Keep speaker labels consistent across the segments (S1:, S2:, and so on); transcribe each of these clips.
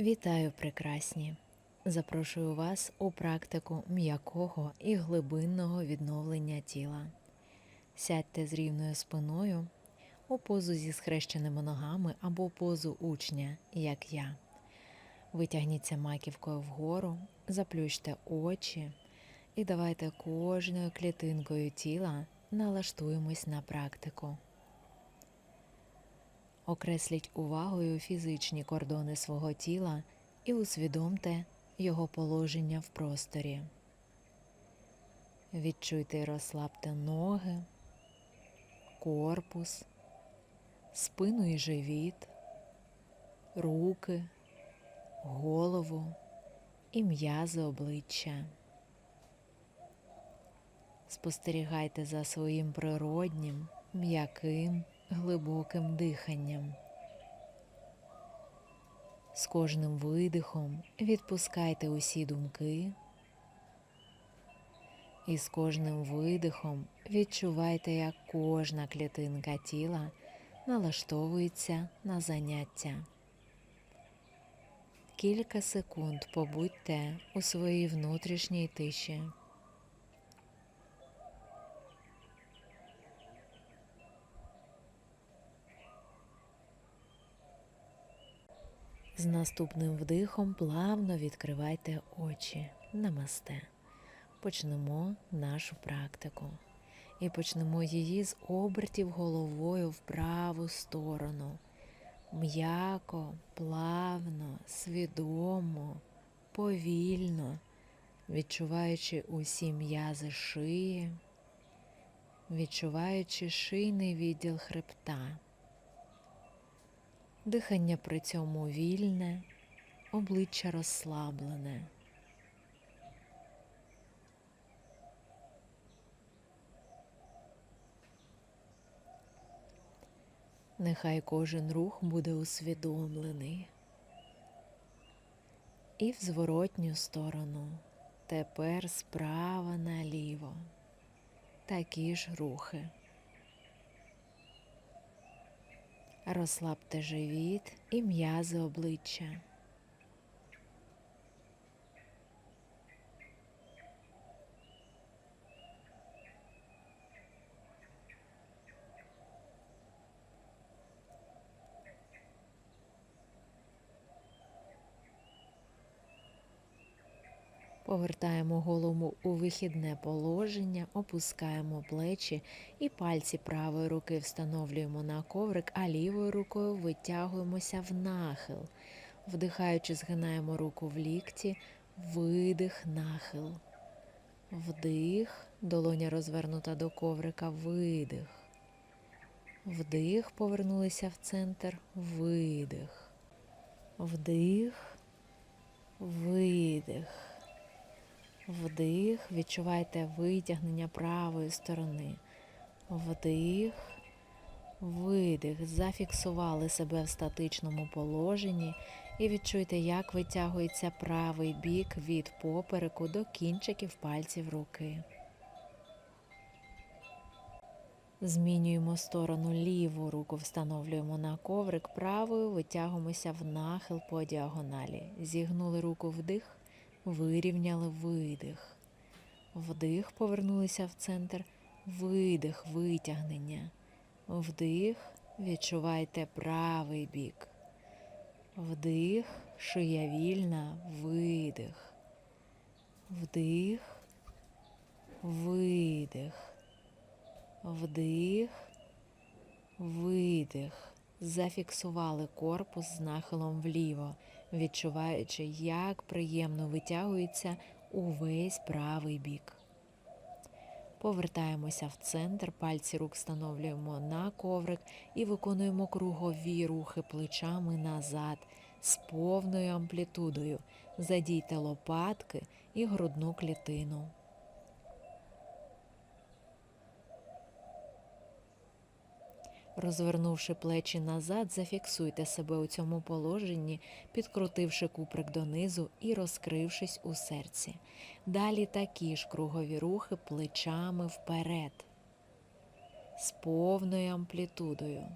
S1: Вітаю, прекрасні! Запрошую вас у практику м'якого і глибинного відновлення тіла. Сядьте з рівною спиною у позу зі схрещеними ногами або позу учня, як я. Витягніться маківкою вгору, заплющте очі і давайте кожною клітинкою тіла налаштуємось на практику. Окресліть увагою фізичні кордони свого тіла і усвідомте його положення в просторі. Відчуйте і розслабте ноги, корпус, спину і живіт, руки, голову і м'язи обличчя. Спостерігайте за своїм природнім, м'яким, глибоким диханням. З кожним видихом відпускайте усі думки. І з кожним видихом відчувайте, як кожна клітинка тіла налаштовується на заняття. Кілька секунд побудьте у своїй внутрішній тиші. З наступним вдихом плавно відкривайте очі. Намасте. Почнемо нашу практику. І почнемо її з обертів головою в праву сторону. М'яко, плавно, свідомо, повільно, відчуваючи усі м'язи шиї, відчуваючи шийний відділ хребта. Дихання при цьому вільне, обличчя розслаблене. Нехай кожен рух буде усвідомлений. І в зворотню сторону, тепер справа наліво. Такі ж рухи. Розслабте живіт і м'язи обличчя. Повертаємо голову у вихідне положення, опускаємо плечі і пальці правої руки встановлюємо на коврик, а лівою рукою витягуємося в нахил. Вдихаючи, згинаємо руку в лікті, видих, нахил. Вдих, долоня розвернута до коврика, видих. Вдих, повернулися в центр, видих. Вдих, видих. Вдих, відчувайте витягнення правої сторони. Вдих, видих. Зафіксували себе в статичному положенні і відчуйте, як витягується правий бік від попереку до кінчиків пальців руки. Змінюємо сторону ліву руку, встановлюємо на коврик, правою витягуємося в нахил по діагоналі. Зігнули руку вдих вирівняли видих. Вдих, повернулися в центр, видих, витягнення. Вдих, відчувайте правий бік. Вдих, шия вільна, видих. Вдих, видих. Вдих, видих. Зафіксували корпус з нахилом вліво відчуваючи, як приємно витягується увесь правий бік. Повертаємося в центр, пальці рук встановлюємо на коврик і виконуємо кругові рухи плечами назад з повною амплітудою. Задійте лопатки і грудну клітину. Розвернувши плечі назад, зафіксуйте себе у цьому положенні, підкрутивши куприк донизу і розкрившись у серці. Далі такі ж кругові рухи плечами вперед, з повною амплітудою.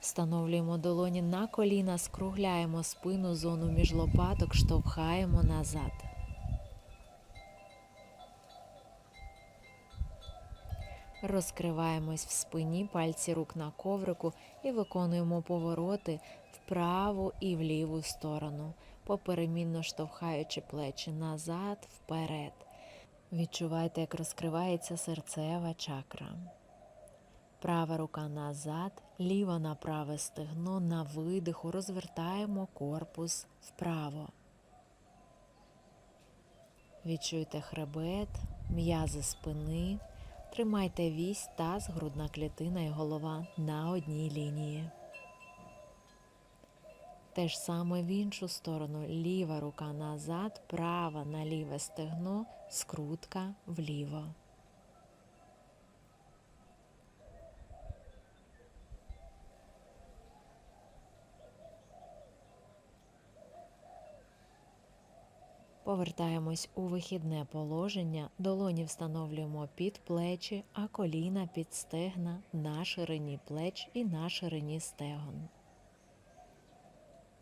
S1: Встановлюємо долоні на коліна, скругляємо спину, зону між лопаток, штовхаємо назад. Розкриваємось в спині, пальці рук на коврику і виконуємо повороти вправу і в ліву сторону, поперемінно штовхаючи плечі назад, вперед. Відчувайте, як розкривається серцева чакра. Права рука назад, ліва на праве стегно, на видиху розвертаємо корпус вправо. Відчуйте хребет, м'язи спини. Тримайте вісь, таз, грудна клітина і голова на одній лінії. Те ж саме в іншу сторону. Ліва рука назад, права на ліве стегно, скрутка вліво. Повертаємось у вихідне положення, долоні встановлюємо під плечі, а коліна під стегна на ширині плеч і на ширині стегон.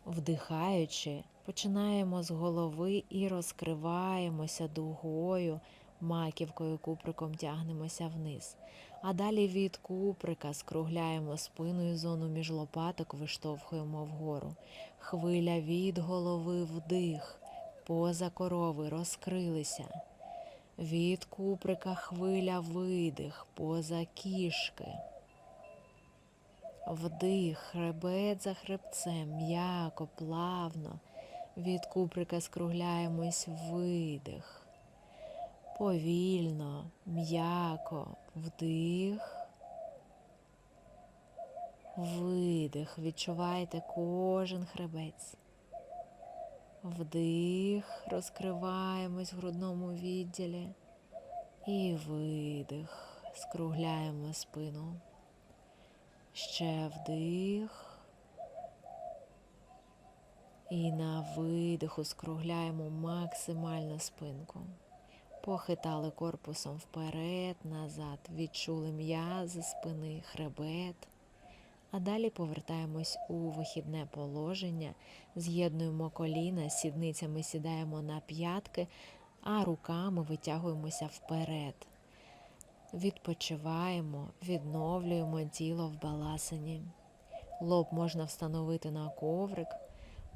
S1: Вдихаючи, починаємо з голови і розкриваємося дугою, маківкою куприком тягнемося вниз. А далі від куприка скругляємо спиною зону між лопаток, виштовхуємо вгору. Хвиля від голови вдих поза корови розкрилися. Від куприка хвиля видих, поза кішки. Вдих, хребет за хребцем, м'яко, плавно. Від куприка скругляємось видих. Повільно, м'яко, вдих. Видих. Відчувайте кожен хребець. Вдих, розкриваємось в грудному відділі і видих, скругляємо спину. Ще вдих. І на видиху скругляємо максимально спинку. Похитали корпусом вперед, назад, відчули м'язи спини, хребет. А далі повертаємось у вихідне положення, з'єднуємо коліна, сідницями сідаємо на п'ятки, а руками витягуємося вперед. Відпочиваємо, відновлюємо тіло в баласині. Лоб можна встановити на коврик,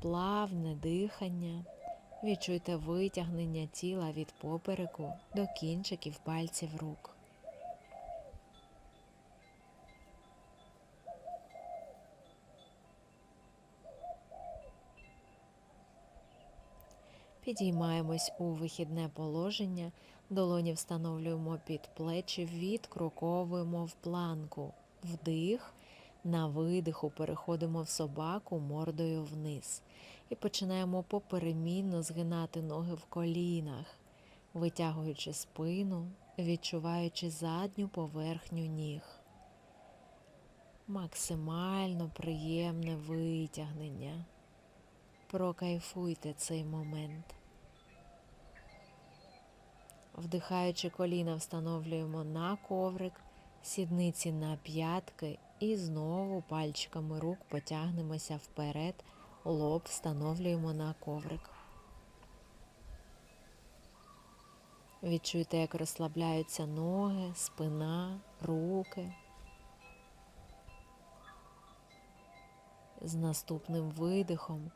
S1: плавне дихання. Відчуйте витягнення тіла від попереку до кінчиків пальців рук. Підіймаємось у вихідне положення, долоні встановлюємо під плечі, відкроковуємо в планку. Вдих, на видиху переходимо в собаку мордою вниз. І починаємо поперемінно згинати ноги в колінах, витягуючи спину, відчуваючи задню поверхню ніг. Максимально приємне витягнення. Прокайфуйте цей момент. Вдихаючи коліна, встановлюємо на коврик, сідниці на п'ятки і знову пальчиками рук потягнемося вперед, лоб встановлюємо на коврик. Відчуйте, як розслабляються ноги, спина, руки. З наступним видихом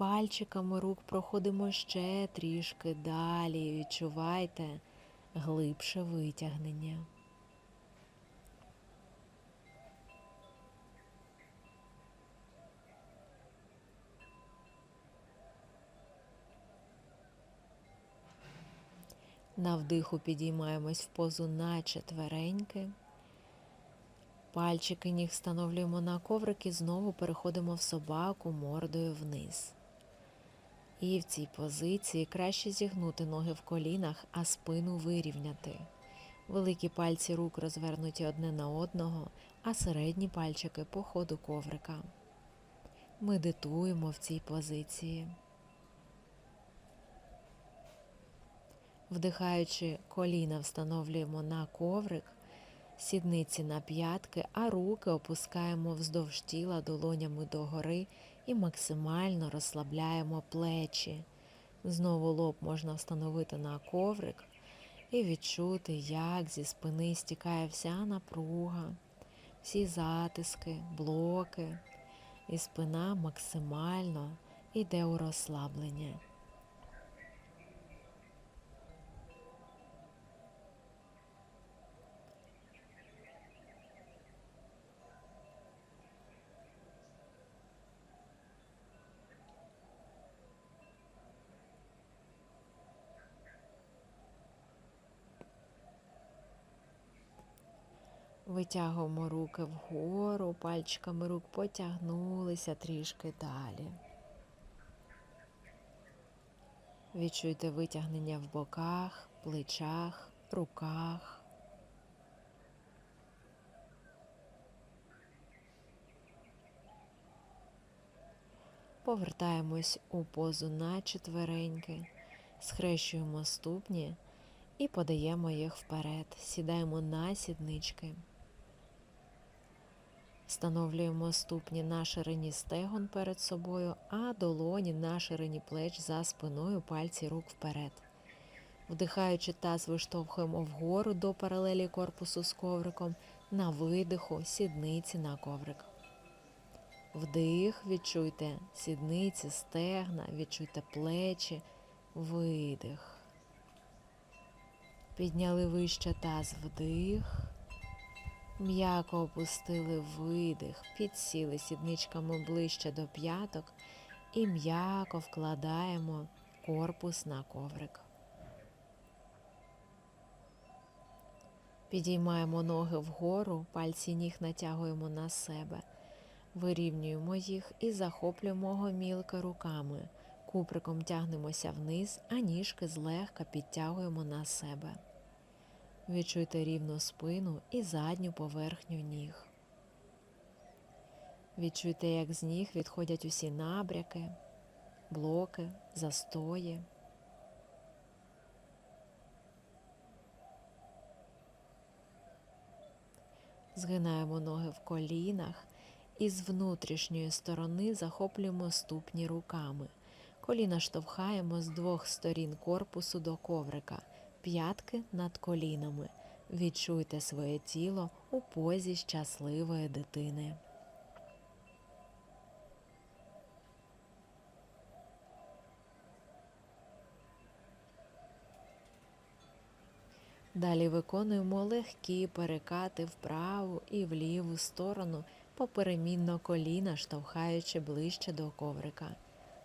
S1: пальчиками рук проходимо ще трішки далі. Відчувайте глибше витягнення. На вдиху підіймаємось в позу на четвереньки. Пальчики ніг встановлюємо на коврик і знову переходимо в собаку мордою вниз. І в цій позиції краще зігнути ноги в колінах, а спину вирівняти. Великі пальці рук розвернуті одне на одного, а середні пальчики по ходу коврика. Медитуємо в цій позиції. Вдихаючи коліна, встановлюємо на коврик, Сідниці на п'ятки, а руки опускаємо вздовж тіла долонями догори і максимально розслабляємо плечі. Знову лоб можна встановити на коврик і відчути, як зі спини стікає вся напруга, всі затиски, блоки, і спина максимально йде у розслаблення. Витягуємо руки вгору, пальчиками рук потягнулися трішки далі. Відчуйте витягнення в боках, плечах, руках. Повертаємось у позу на четвереньки, схрещуємо ступні і подаємо їх вперед. Сідаємо на сіднички. Встановлюємо ступні на ширині стегон перед собою, а долоні на ширині плеч за спиною, пальці рук вперед. Вдихаючи таз, виштовхуємо вгору до паралелі корпусу з ковриком, на видиху, сідниці на коврик. Вдих, відчуйте сідниці, стегна, відчуйте плечі, видих. Підняли вище таз вдих. М'яко опустили видих, підсіли сідничками ближче до п'яток і м'яко вкладаємо корпус на коврик. Підіймаємо ноги вгору, пальці ніг натягуємо на себе, вирівнюємо їх і захоплюємо гомілки руками. Куприком тягнемося вниз, а ніжки злегка підтягуємо на себе. Відчуйте рівну спину і задню поверхню ніг. Відчуйте, як з ніг відходять усі набряки, блоки, застої. Згинаємо ноги в колінах і з внутрішньої сторони захоплюємо ступні руками. Коліна штовхаємо з двох сторін корпусу до коврика п'ятки над колінами. Відчуйте своє тіло у позі щасливої дитини. Далі виконуємо легкі перекати вправу і в ліву сторону поперемінно коліна, штовхаючи ближче до коврика.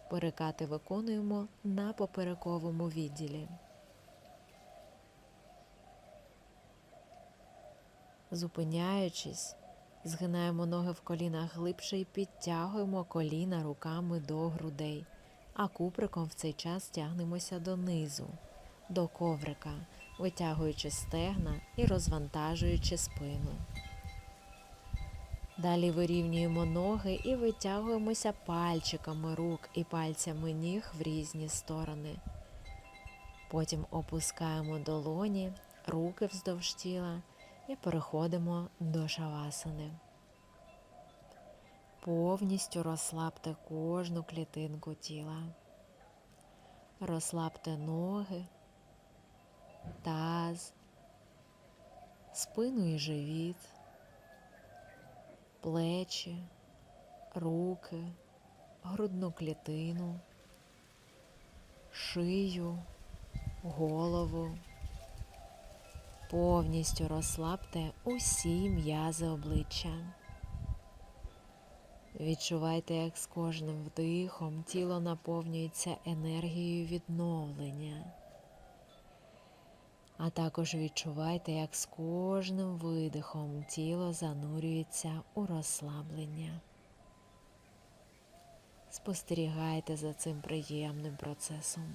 S1: Перекати виконуємо на поперековому відділі. Зупиняючись, згинаємо ноги в колінах глибше і підтягуємо коліна руками до грудей, а куприком в цей час тягнемося донизу, до коврика, витягуючи стегна і розвантажуючи спину. Далі вирівнюємо ноги і витягуємося пальчиками рук і пальцями ніг в різні сторони. Потім опускаємо долоні, руки вздовж тіла і переходимо до шавасани. Повністю розслабте кожну клітинку тіла. Розслабте ноги, таз, спину і живіт, плечі, руки, грудну клітину, шию, голову. Повністю розслабте усі м'язи обличчя. Відчувайте, як з кожним вдихом тіло наповнюється енергією відновлення. А також відчувайте, як з кожним видихом тіло занурюється у розслаблення. Спостерігайте за цим приємним процесом.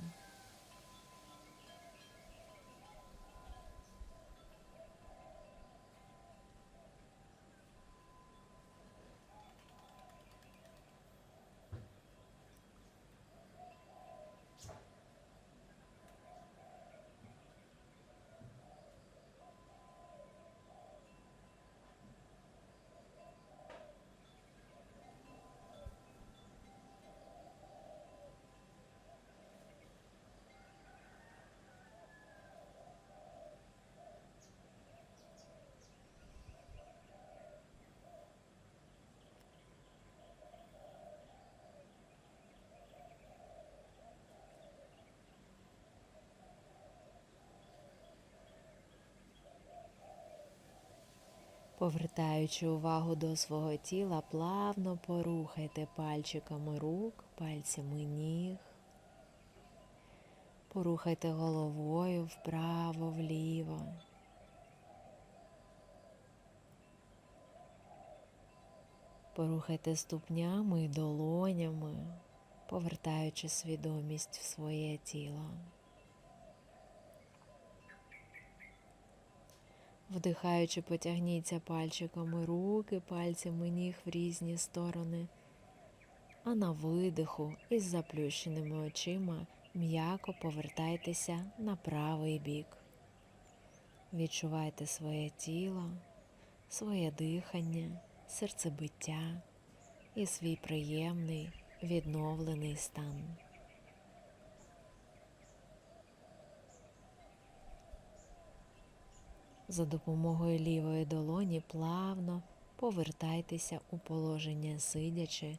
S1: Повертаючи увагу до свого тіла, плавно порухайте пальчиками рук, пальцями ніг. Порухайте головою вправо, вліво. Порухайте ступнями і долонями, повертаючи свідомість в своє тіло. Вдихаючи, потягніться пальчиками руки, пальцями ніг в різні сторони, а на видиху із заплющеними очима м'яко повертайтеся на правий бік. Відчувайте своє тіло, своє дихання, серцебиття і свій приємний відновлений стан. За допомогою лівої долоні плавно повертайтеся у положення сидячи,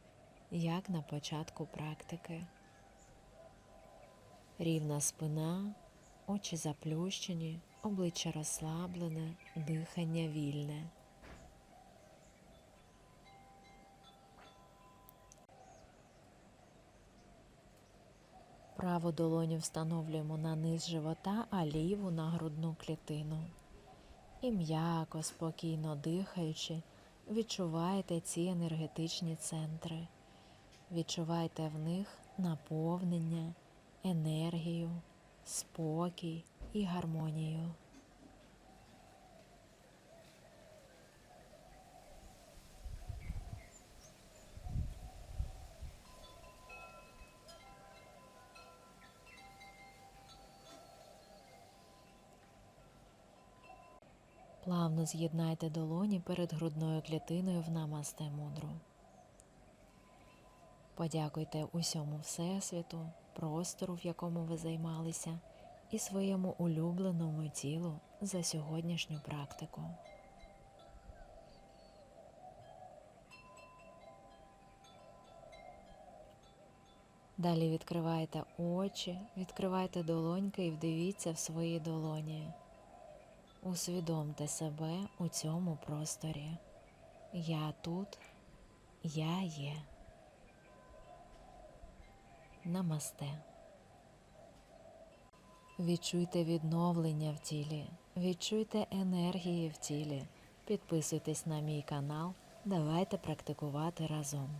S1: як на початку практики. Рівна спина, очі заплющені, обличчя розслаблене, дихання вільне. Праву долоню встановлюємо на низ живота, а ліву на грудну клітину. І м'яко, спокійно дихаючи, відчувайте ці енергетичні центри. Відчувайте в них наповнення, енергію, спокій і гармонію. Плавно з'єднайте долоні перед грудною клітиною в намасте мудру. Подякуйте усьому Всесвіту, простору, в якому ви займалися, і своєму улюбленому тілу за сьогоднішню практику. Далі відкривайте очі, відкривайте долоньки і вдивіться в свої долоні. Усвідомте себе у цьому просторі. Я тут, я є. Намасте. Відчуйте відновлення в тілі, відчуйте енергії в тілі. Підписуйтесь на мій канал. Давайте практикувати разом.